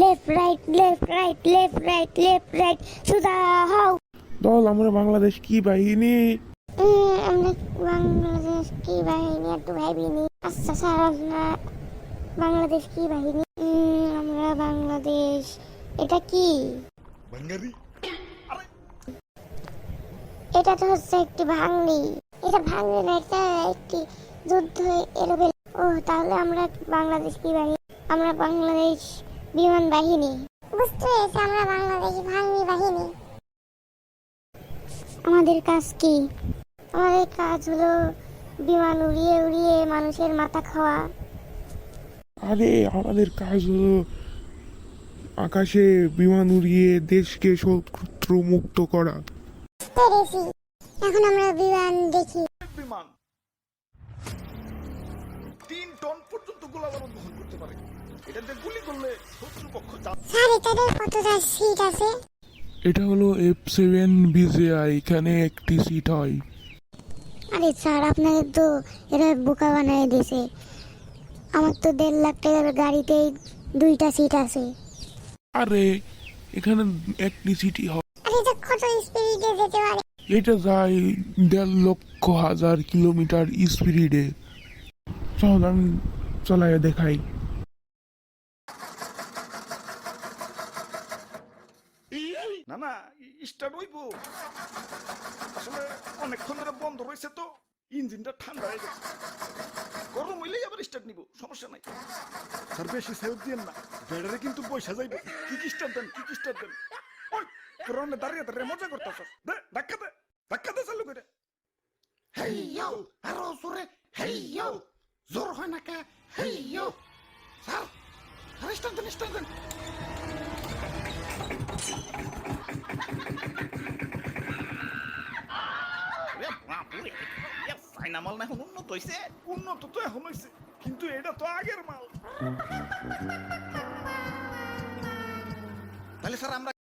Left right left right left right left right সুদা হও দল আমরা বাংলাদেশ কি বাহিনী? আমরা বাংলাদেশ কি বাহিনী একটু ভাবিনি আচ্ছা স্যার আমরা বাংলাদেশ কি বাহিনী? আমরা বাংলাদেশ এটা কি? এটা তো হচ্ছে একটি ভাঙড়ি। এটা ভাঙড়ি না এটা একটি যুদ্ধ এলোবেল ও তাহলে আমরা বাংলাদেশ কি বাহিনী? আমরা বাংলাদেশ বিমান বাহিনী। বুঝতে পেরেছি আমরা বাংলাদেশ ভাঙড়ি বাহিনী। আমাদের কাজ কি? আমাদের কাজ হলো বিমান উড়িয়ে উড়িয়ে মানুষের মাথা খাওয়া। আরে আমাদের কাজ হলো আকাশে বিমান উড়িয়ে দেশকে শত্রু মুক্ত করা। পেরেছি। এখন আমরা বিমান দেখি। তিন টন পর্যন্ত গোলাবারুদ বহন করতে পারে। এটাতে গুলি করলে শত্রুপক্ষ স্যার এটাদের কতটা সিট আছে? এটা হলো এফ সেভেন বিজেআই এখানে একটি সিট হয়। আরে স্যার আপনাদের তো এরা বোকা বানায় দিয়েছে। আমার তো দেড় লাখ টাকার গাড়িতেই দুইটা সিট আছে। আরে এখানে একটি সিটি হয়। আরে এটা কত স্পিডে যেতে পারে? এটা যায় দেড় লক্ষ হাজার কিলোমিটার স্পিডে চল আমি চলাই দেখাই। না না স্টার্ট হইব। আসলে অনেকক্ষণ ধরে বন্ধ রয়েছে তো ইঞ্জিনটা ঠান্ডা হয়ে গেছে। গরম হইলেই আবার স্টার্ট নিব সমস্যা নাই। স্যার বেশি সেলফ দিয়েন না ব্যাটারি কিন্তু পয়সা যাইবে। কি কি স্টার্ট দেন কি কি স্টার্ট দেন। ওই পুরানে দাঁড়িয়ে দাঁড়িয়ে মজা করতেছ। দে ধাক্কা দে ধাক্কা দে চালু করে। হেই ইয়ো আরও জোরে হেই ইয়ো। জোর হয় না কে hey yo sir sir start দেন স্টার্ট দেন না এখন উন্নত হইছে উন্নত তো এখন হয়েছে কিন্তু এটা তো আগের মাল। তাহলে স্যার আমরা